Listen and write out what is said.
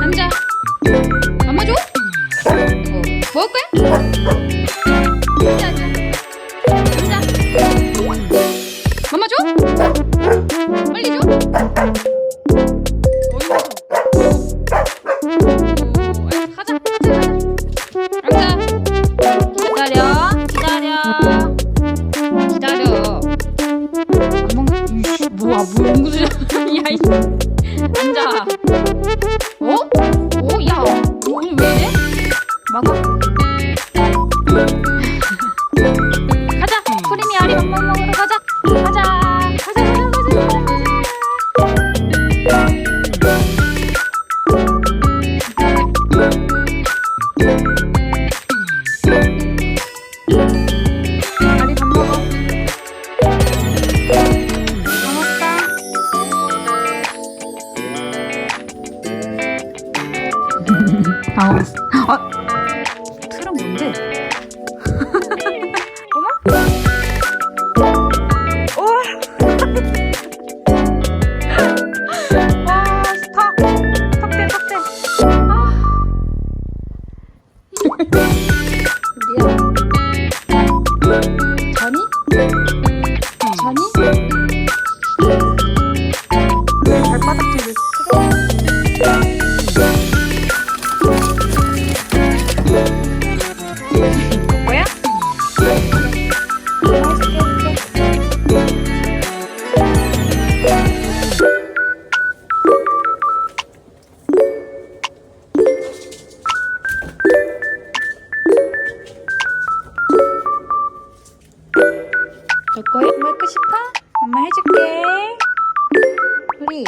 앉아. 엄마 줘? 뭐, 먹을 거야? 앉아, 앉아. 앉아. 엄마 줘? 빨리 줘? 앉아. 어? 오, 야. 오늘 왜 이래? 막아. 가자. 푸림이 아리 먹먹 먹으러 가자. 가자. 가자. 가자. 가자. 가자. 어. 어? 틀은 뭔데? 어머? 우와! 와, 스타! 탁대, 탁대. 아. 너 거야? 먹고 싶어? 엄마 해줄게. 우리